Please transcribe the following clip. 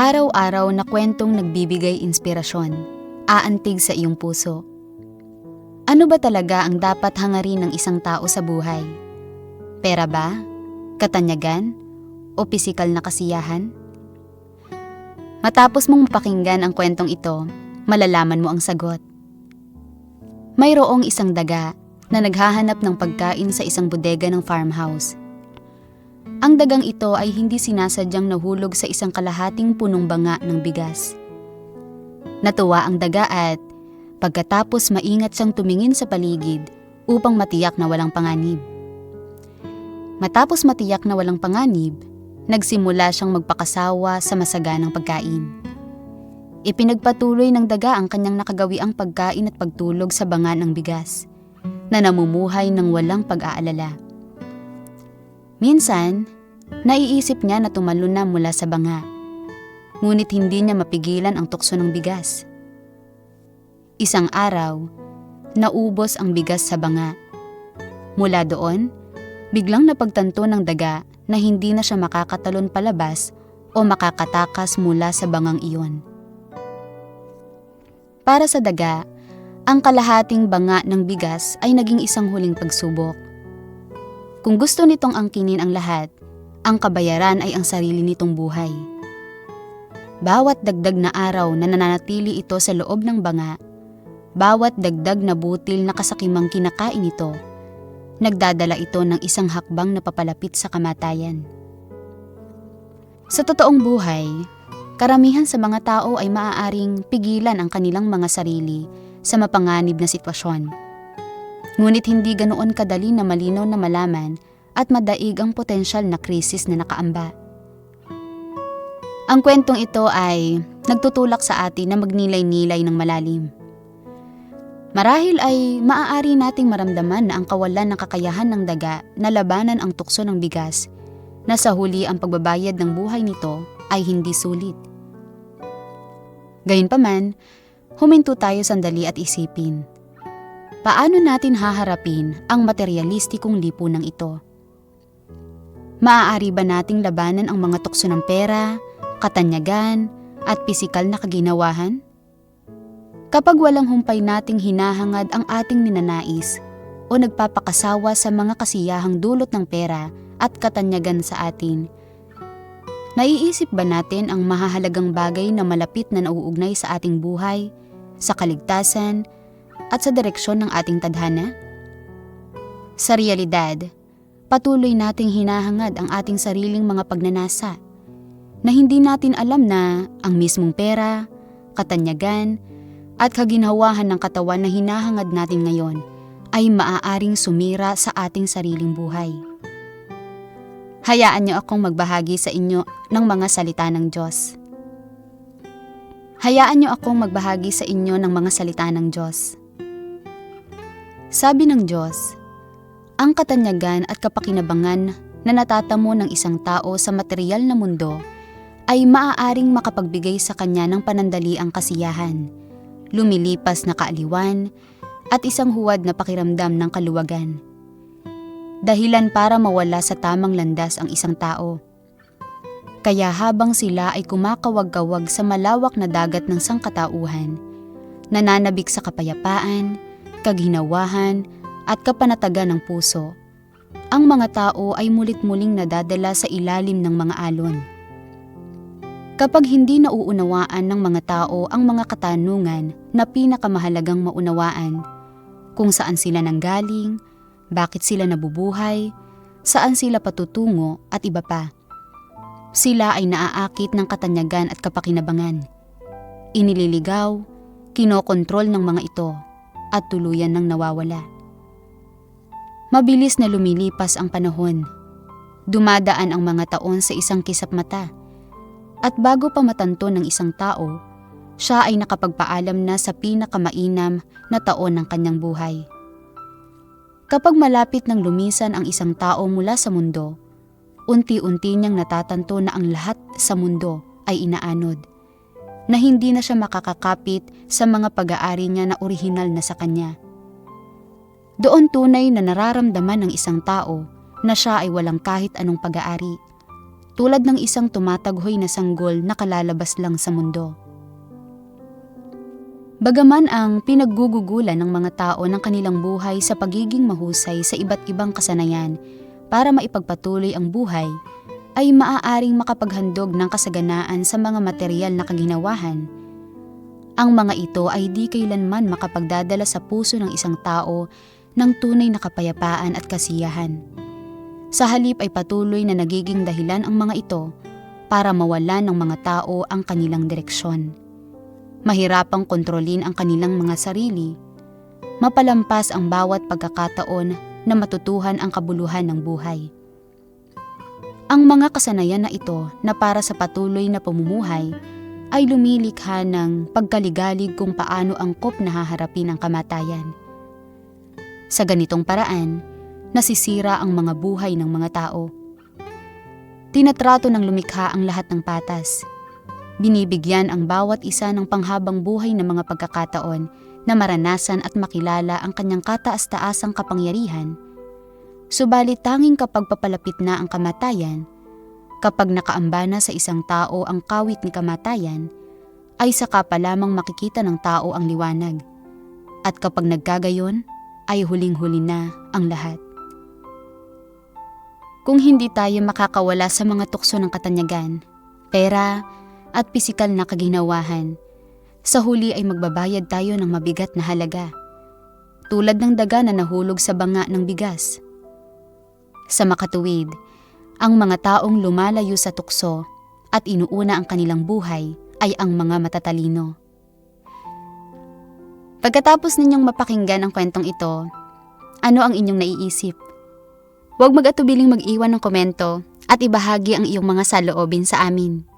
Araw-araw na kwentong nagbibigay inspirasyon, aantig sa iyong puso. Ano ba talaga ang dapat hangarin ng isang tao sa buhay? Pera ba? Katanyagan? O pisikal na kasiyahan? Matapos mong mapakinggan ang kwentong ito, malalaman mo ang sagot. Mayroong isang daga na naghahanap ng pagkain sa isang bodega ng farmhouse. Ang dagang ito ay hindi sinasadyang nahulog sa isang kalahating punong banga ng bigas. Natuwa ang daga at pagkatapos maingat siyang tumingin sa paligid upang matiyak na walang panganib. Matapos matiyak na walang panganib, nagsimula siyang magpakasawa sa masaganang pagkain. Ipinagpatuloy ng daga ang kanyang nakagawiang pagkain at pagtulog sa banga ng bigas, na namumuhay ng walang pag-aalala. Minsan, naiisip niya na tumalon na mula sa banga, ngunit hindi niya mapigilan ang tukso ng bigas. Isang araw, naubos ang bigas sa banga. Mula doon, biglang napagtanto ng daga na hindi na siya makakatalon palabas o makakatakas mula sa bangang iyon. Para sa daga, ang kalahating banga ng bigas ay naging isang huling pagsubok. Kung gusto nitong angkinin ang lahat, ang kabayaran ay ang sarili nitong buhay. Bawat dagdag na araw na nananatili ito sa loob ng banga, bawat dagdag na butil na kasakimang kinakain ito, nagdadala ito ng isang hakbang na papalapit sa kamatayan. Sa totoong buhay, karamihan sa mga tao ay maaaring pigilan ang kanilang mga sarili sa mapanganib na sitwasyon. Ngunit hindi ganoon kadali na malinaw na malaman at madaig ang potensyal na krisis na nakaamba. Ang kwentong ito ay nagtutulak sa atin na magnilay-nilay ng malalim. Marahil ay maaari nating maramdaman na ang kawalan ng kakayahan ng daga na labanan ang tukso ng bigas na sa huli ang pagbabayad ng buhay nito ay hindi sulit. Gayunpaman, huminto tayo sandali at isipin. Paano natin haharapin ang materialistikong lipunang ito? Maaari ba nating labanan ang mga tukso ng pera, katanyagan, at pisikal na kaginawahan? Kapag walang humpay nating hinahangad ang ating ninanais o nagpapakasawa sa mga kasiyahang dulot ng pera at katanyagan sa atin, naiisip ba natin ang mahahalagang bagay na malapit na nauugnay sa ating buhay, sa kaligtasan, at sa direksyon ng ating tadhana? Sa realidad, patuloy nating hinahangad ang ating sariling mga pagnanasa na hindi natin alam na ang mismong pera, katanyagan, at kaginhawahan ng katawan na hinahangad natin ngayon ay maaaring sumira sa ating sariling buhay. Hayaan niyo akong magbahagi sa inyo ng mga salita ng Diyos. Hayaan niyo akong magbahagi sa inyo ng mga salita ng Diyos. Sabi ng Diyos, ang katanyagan at kapakinabangan na natatamo ng isang tao sa material na mundo ay maaaring makapagbigay sa kanya ng panandaliang kasiyahan, lumilipas na kaaliwan, at isang huwad na pakiramdam ng kaluwagan. Dahilan para mawala sa tamang landas ang isang tao. Kaya habang sila ay kumakawag-kawag sa malawak na dagat ng sangkatauhan, nananabik sa kapayapaan, kaghinawahan, at kapanatagan ng puso, ang mga tao ay mulit-muling nadadala sa ilalim ng mga alon. Kapag hindi nauunawaan ng mga tao ang mga katanungan na pinakamahalagang maunawaan, kung saan sila nanggaling, bakit sila nabubuhay, saan sila patutungo at iba pa. Sila ay naaakit ng katanyagan at kapakinabangan. Inililigaw, kinokontrol ng mga ito at tuluyan ng nawawala. Mabilis na lumilipas ang panahon. Dumadaan ang mga taon sa isang kisap mata at bago pa matanto ng isang tao, siya ay nakapagpaalam na sa pinakamainam na taon ng kanyang buhay. Kapag malapit ng lumisan ang isang tao mula sa mundo, unti-unti niyang natatanto na ang lahat sa mundo ay inaanod, na hindi na siya makakakapit sa mga pag-aari niya na orihinal na sa kanya. Doon tunay na nararamdaman ng isang tao na siya ay walang kahit anong pag-aari tulad ng isang tumataghoy na sanggol na kalalabas lang sa mundo. Bagaman ang pinaggugugulan ng mga tao ng kanilang buhay sa pagiging mahusay sa iba't ibang kasanayan para maipagpatuloy ang buhay, ay maaaring makapaghandog ng kasaganaan sa mga material na kaginawahan. Ang mga ito ay di kailanman makapagdadala sa puso ng isang tao ng tunay na kapayapaan at kasiyahan. Sa halip ay patuloy na nagiging dahilan ang mga ito para mawalan ng mga tao ang kanilang direksyon. Mahirapang kontrolin ang kanilang mga sarili. Mapalampas ang bawat pagkakataon na matutuhan ang kabuluhan ng buhay. Ang mga kasanayan na ito na para sa patuloy na pamumuhay ay lumilikha ng pagkaligalig kung paano angkop na haharapin ang kamatayan. Sa ganitong paraan, nasisira ang mga buhay ng mga tao. Tinatrato ng lumikha ang lahat ng patas. Binibigyan ang bawat isa ng panghabang buhay na mga pagkakataon na maranasan at makilala ang kanyang kataas-taasang kapangyarihan. Subalit tanging kapag papalapit na ang kamatayan, kapag nakaamba na sa isang tao ang kawit ni kamatayan, ay saka pa lamang makikita ng tao ang liwanag. At kapag nagkagayon, ay huling-huli na ang lahat. Kung hindi tayo makakawala sa mga tukso ng katanyagan, pera, at pisikal na kaginawahan, sa huli ay magbabayad tayo ng mabigat na halaga. Tulad ng daga na nahulog sa banga ng bigas. Sa makatuwid, ang mga taong lumalayo sa tukso at inuuna ang kanilang buhay ay ang mga matatalino. Pagkatapos ninyong mapakinggan ang kwentong ito, ano ang inyong naiisip? Huwag mag-atubiling mag-iwan ng komento at ibahagi ang iyong mga saloobin sa amin.